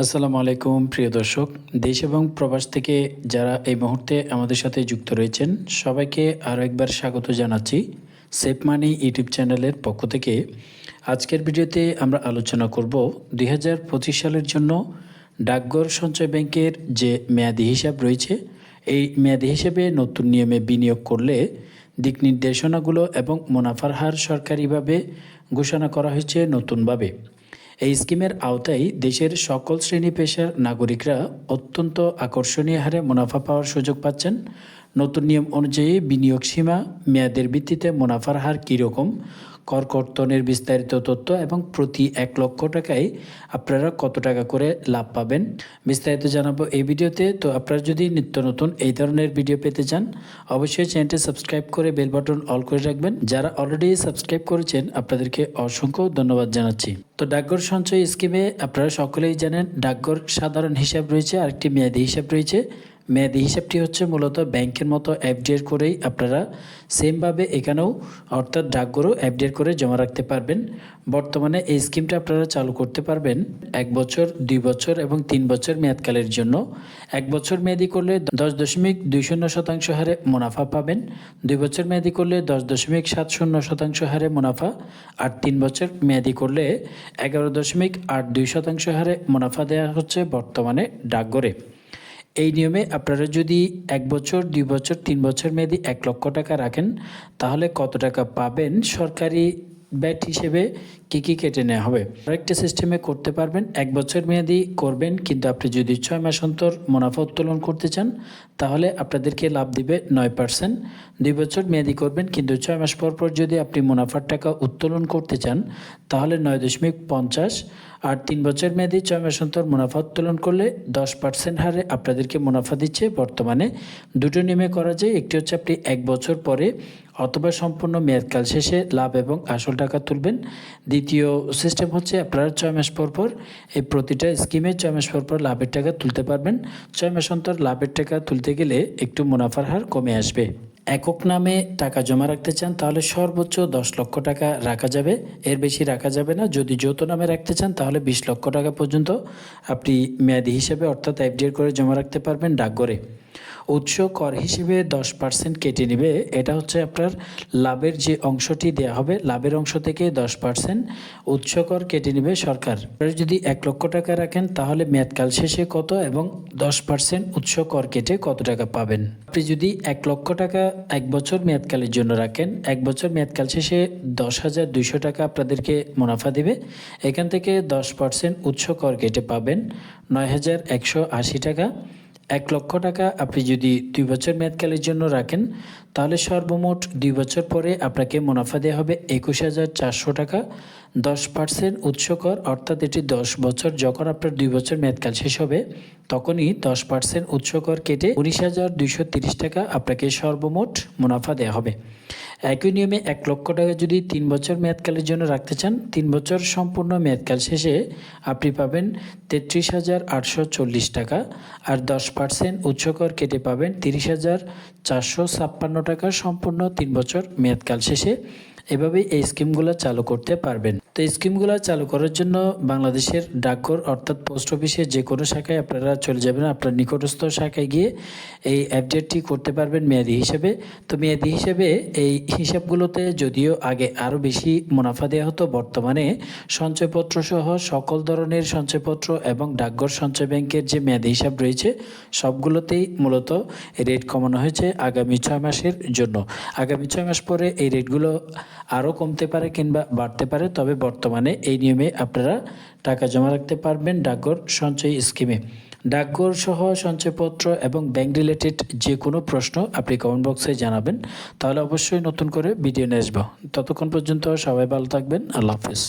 আসসালামু আলাইকুম, প্রিয় দর্শক। দেশ এবং প্রবাস থেকে যারা এই মুহূর্তে আমাদের সাথে যুক্ত রয়েছেন, সবাইকে আরও একবার স্বাগত জানাচ্ছি সেফ মানি ইউটিউব চ্যানেলের পক্ষ থেকে। আজকের ভিডিওতে আমরা আলোচনা করব দু হাজার পঁচিশ সালের জন্য ডাকঘর সঞ্চয় ব্যাংকের যে মেয়াদি হিসাব রয়েছে, এই মেয়াদি হিসেবে নতুন নিয়মে বিনিয়োগ করলে দিক নির্দেশনাগুলো এবং মুনাফার হার সরকারিভাবে ঘোষণা করা হয়েছে নতুনভাবে। এই স্কিমের আওতায় দেশের সকল শ্রেণি পেশার নাগরিকরা অত্যন্ত আকর্ষণীয় হারে মুনাফা পাওয়ার সুযোগ পাচ্ছেন। নতুন নিয়ম অনুযায়ী বিনিয়োগ সীমা মেয়াদের ভিত্তিতে মুনাফার হার কীরকম? কর কর্তনের বিস্তারিত তথ্য এবং প্রতি এক লক্ষ টাকায় আপনারা কত টাকা করে লাভ পাবেন? বিস্তারিত জানাব এই ভিডিওতে। তো আপনারা যদি নিত্য নতুন এই ধরনের ভিডিও পেতে চান, অবশ্যই চ্যানেলটি সাবস্ক্রাইব করে বেল বাটন অল করে রাখবেন। যারা অলরেডি সাবস্ক্রাইব করেছেন, আপনাদেরকে অসংখ্য ধন্যবাদ জানাচ্ছি। তো ডাকঘর সঞ্চয় স্কিমে আপনারা সকলেই জানেন, ডাকঘর সাধারণ হিসাব রয়েছে, আরেকটি মেয়াদি হিসাব রয়েছে। মেয়াদি হিসাবটি হচ্ছে মূলত ব্যাংকের মতো অ্যাপডেট করেই আপনারা সেমভাবে এখানেও অর্থাৎ ডাকঘরও অ্যাপডেট করে জমা রাখতে পারবেন। বর্তমানে এই স্কিমটা আপনারা চালু করতে পারবেন এক বছর, দুই বছর এবং তিন বছর মেয়াদকালের জন্য। এক বছর মেয়াদি করলে দশ দশমিক দুই শূন্য শতাংশ হারে মুনাফা পাবেন। দুই বছর মেয়াদি করলে দশ দশমিক সাত শূন্য শতাংশ হারে মুনাফা। আর তিন বছর মেয়াদি করলে এগারো দশমিক আট দুই শতাংশ হারে মুনাফা দেওয়া হচ্ছে বর্তমানে ডাকঘরে। এই নিয়মে আপনারা যদি এক বছর, দুই বছর, তিন বছর মেয়াদি এক লক্ষ টাকা রাখেন, তাহলে কত টাকা পাবেন? সরকারি ব্যাট হিসেবে কি কি কেটে নেওয়া হবে? আরেকটা সিস্টেমে করতে পারবেন, এক বছর মেয়াদি করবেন, কিন্তু আপনি যদি ছয় মাস অন্তর মুনাফা উত্তোলন করতে চান, তাহলে আপনাদেরকে লাভ দিবে নয় পার্সেন্ট। দুই বছর মেয়াদি করবেন, কিন্তু ছয় মাস পর পর যদি আপনি মুনাফার টাকা উত্তোলন করতে চান, তাহলে নয় দশমিক পঞ্চাশ। আর তিন বছর মেয়াদি ছয় মাস অন্তর মুনাফা উত্তোলন করলে দশ পার্সেন্ট হারে আপনাদেরকে মুনাফা দিচ্ছে বর্তমানে। দুটো নিয়মে করা যায়, একটি হচ্ছে আপনি এক বছর পরে অথবা সম্পূর্ণ মেয়াদকাল শেষে লাভ এবং আসল টাকা তুলবেন। দ্বিতীয় সিস্টেম হচ্ছে আপনারা ছয় মাস পর পর এই প্রতিটা স্কিমে ছয় মাস পর পর লাভের টাকা তুলতে পারবেন। ছয় মাস অন্তর লাভের টাকা তুলতে গেলে একটু মুনাফার হার কমে আসবে। একক নামে টাকা জমা রাখতে চান, তাহলে সর্বোচ্চ দশ লক্ষ টাকা রাখা যাবে। এর বেশি রাখা যাবে না। যদি যৌথ নামে রাখতে চান, তাহলে বিশ লক্ষ টাকা পর্যন্ত আপনি মেয়াদি হিসেবে, অর্থাৎ এফডিআর করে জমা রাখতে পারবেন ডাকঘরে। উৎস কর হিসেবে দশ পার্সেন্ট কেটে নেবে। এটা হচ্ছে আপনার লাভের যে অংশটি দেওয়া হবে, লাভের অংশ থেকে দশ পার্সেন্ট উৎস কর কেটে নেবে সরকার। যদি এক লক্ষ টাকা রাখেন, তাহলে মেয়াদকাল শেষে কত এবং দশ পার্সেন্ট উৎস কর কেটে কত টাকা পাবেন? আপনি যদি এক লক্ষ টাকা এক বছর মেয়াদকালের জন্য রাখেন, এক বছর মেয়াদকাল শেষে দশ হাজার দুইশো টাকা আপনাদেরকে মুনাফা দেবে। এখান থেকে দশ পার্সেন্ট উৎস কর কেটে পাবেন নয় হাজার একশো আশি টাকা। এক লক্ষ টাকা আপনি যদি দুই বছর মেয়াদকালের জন্য রাখেন, তাহলে সর্বমোট দুই বছর পরে আপনাকে মুনাফা দেওয়া হবে একুশ হাজার চারশো টাকা। দশ পার্সেন্ট উৎস কর, অর্থাৎ এটি দশ বছর যখন আপনার দুই বছর মেয়াদকাল শেষ হবে, তখনই দশ পার্সেন্ট উৎস কর কেটে উনিশ হাজার দুইশো তিরিশ টাকা আপনাকে সর্বমোট মুনাফা দেওয়া হবে। একই নিয়মে এক লক্ষ টাকা যদি তিন বছর মেয়াদকালের জন্য রাখতে চান, তিন বছর সম্পূর্ণ মেয়াদকাল শেষে আপনি পাবেন তেত্রিশ হাজার আটশো চল্লিশ টাকা। আর দশ পার্সেন্ট উচ্চকর কেটে পাবেন তিরিশ হাজার চারশো ছাপ্পান্ন টাকা সম্পূর্ণ তিন বছর মেয়াদকাল শেষে। এভাবেই এই স্কিমগুলো চালু করতে পারবেন। তো এই স্কিমগুলো চালু করার জন্য বাংলাদেশের ডাকঘর অর্থাৎ পোস্ট অফিসের যে কোনো শাখায় আপনারা চলে যাবেন, আপনার নিকটস্থ শাখায় গিয়ে এই আপডেটটি করতে পারবেন মেয়াদি হিসেবে। তো মেয়াদি হিসেবে এই হিসাবগুলোতে যদিও আগে আরও বেশি মুনাফা দেওয়া হতো, বর্তমানে সঞ্চয়পত্র সহ সকল ধরনের সঞ্চয়পত্র এবং ডাকঘর সঞ্চয় ব্যাংকের যে মেয়াদি হিসাব রয়েছে, সবগুলোতেই মূলত রেট কমানো হয়েছে আগামী ছয় মাসের জন্য। আগামী ছয় মাস পরে এই রেটগুলো আরও কমতে পারে কিংবা বাড়তে পারে, তবে বর্তমানে এই নিয়মে আপনারা টাকা জমা রাখতে পারবেন ডাকঘর সঞ্চয় স্কিমে। ডাকঘর সহ সঞ্চয়পত্র এবং ব্যাংক রিলেটেড যে কোনো প্রশ্ন আপনি কমেন্ট বক্সে জানাবেন। তাহলে অবশ্যই নতুন করে ভিডিও নিয়ে আসব। ততক্ষণ পর্যন্ত সবাই ভালো থাকবেন। আল্লাহ হাফিজ।